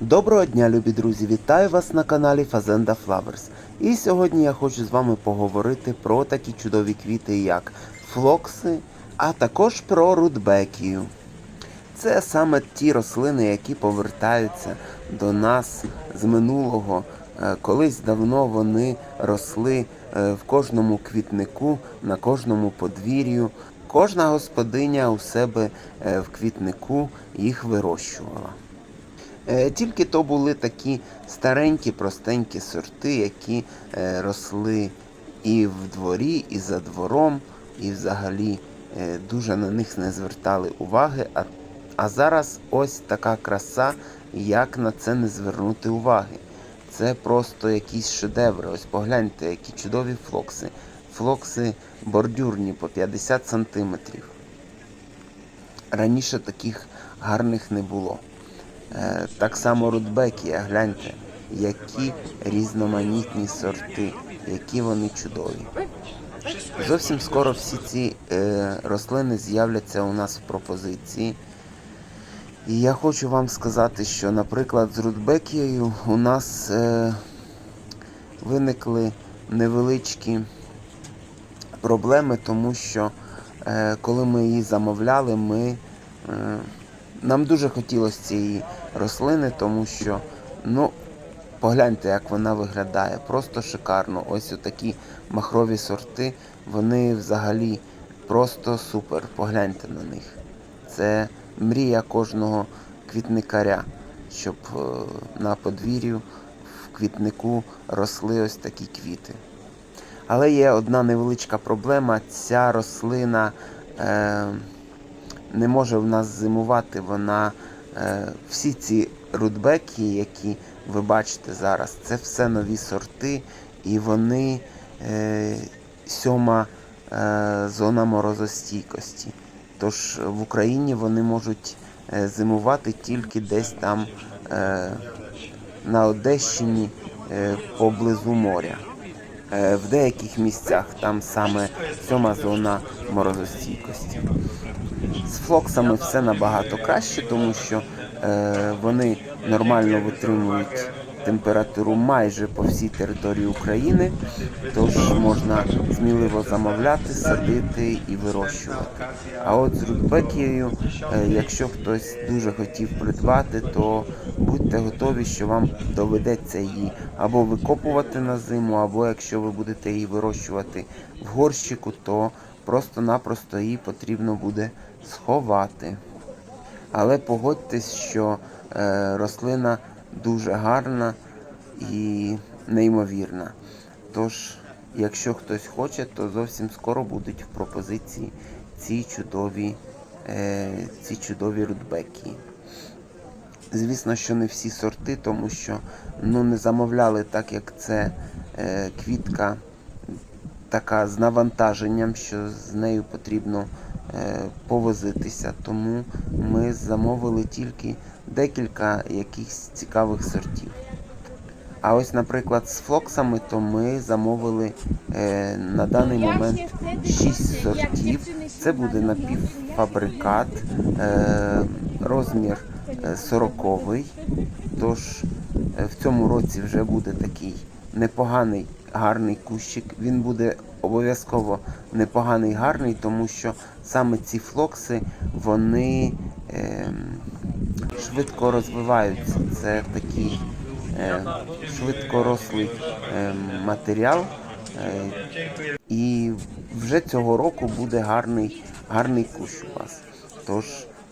Доброго дня, любі друзі! Вітаю вас на каналі Fazenda Flowers. І сьогодні я хочу з вами поговорити про такі чудові квіти, як флокси, а також про рудбекію. Це саме ті рослини, які повертаються до нас з минулого. Е, Колись давно вони росли е, в кожному квітнику, на кожному подвір'ю. Кожна господиня у себе е, в квітнику їх вирощувала. Е, Тільки то були такі старенькі, простенькі сорти, які е, росли і в дворі, і за двором, і взагалі е, дуже на них не звертали уваги. А, а зараз ось така краса, як на це не звернути уваги. Це просто якісь шедеври. Ось погляньте, які чудові флокси. Флокси бордюрні по 50 сантиметрів. Раніше таких гарних не було. Е, Так само рудбекія, гляньте, які різноманітні сорти, які вони чудові. Зовсім скоро всі ці е, рослини з'являться у нас в пропозиції. І я хочу вам сказати, що, наприклад, з рудбекією у нас е, виникли невеличкі проблеми, тому що е, коли ми її замовляли, ми. Е, нам дуже хотілося цієї рослини, тому що, ну, погляньте, як вона виглядає. Просто шикарно. Ось отакі махрові сорти, вони взагалі просто супер. Погляньте на них. Це мрія кожного квітникаря, щоб е, на подвір'ю в квітнику росли ось такі квіти. Але є одна невеличка проблема. Ця рослина. Е, не може в нас зимувати. Вона е, всі ці рудбеки, які ви бачите зараз, це все нові сорти, і вони е, сьома е, зона морозостійкості. Тож в Україні вони можуть зимувати тільки десь там на Одещині поблизу моря. В деяких місцях там саме сьома зона морозостійкості. З флоксами все набагато краще, тому що е, вони нормально витримують температуру майже по всій території України, тож можна сміливо замовляти, садити і вирощувати. А от з рудбекією, е, якщо хтось дуже хотів придбати, то будьте готові, що вам доведеться її або викопувати на зиму, або якщо ви будете її вирощувати в горщику, то просто-напросто її потрібно буде сховати. Але погодьтесь, що е, рослина дуже гарна і неймовірна. Тож, якщо хтось хоче, то зовсім скоро будуть в пропозиції ці чудові, е, ці чудові рудбеки. Звісно, що не всі сорти, тому що ну, не замовляли так, як це е, квітка така з навантаженням, що з нею потрібно е, повозитися. Тому ми замовили тільки декілька якихось цікавих сортів. А ось, наприклад, з флоксами, то ми замовили е, на даний момент 6 сортів. Це буде напівфабрикат, е, розмір е, 40 Тож е, в цьому році вже буде такий непоганий гарний кущик. Він буде обов'язково непоганий гарний, тому що саме ці флокси вони е, швидко розвиваються. Це такий е, швидкорослий е, матеріал. Е, і вже цього року буде гарний, гарний кущ у вас. Тож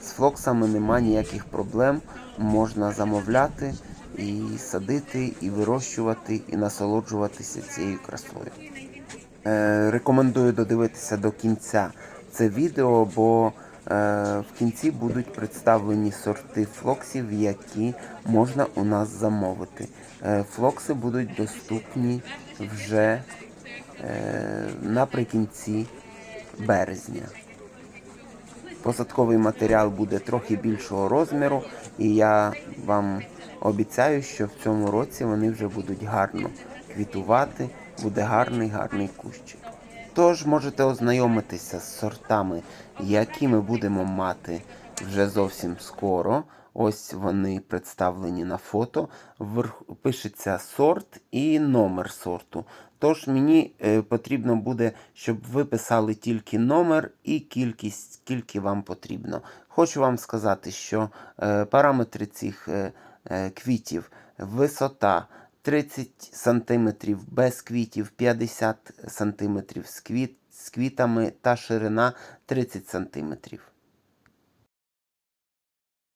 з флоксами нема ніяких проблем. Можна замовляти і садити, і вирощувати, і насолоджуватися цією красою. Е, рекомендую додивитися до кінця це відео, бо е, в кінці будуть представлені сорти флоксів, які можна у нас замовити. Е, флокси будуть доступні вже наприкінці березня. Посадковий матеріал буде трохи більшого розміру, і я вам обіцяю, що в цьому році вони вже будуть гарно квітувати, буде гарний гарний кущик. Тож можете ознайомитися з сортами, які ми будемо мати вже зовсім скоро Ось вони представлені на фото. Пишеться сорт і номер сорту. Тож мені е, потрібно буде, щоб ви писали тільки номер і кількість, скільки вам потрібно. Хочу вам сказати, що е, параметри цих е, квітів, висота 30 см без квітів, 50 см з квітами та ширина 30 см.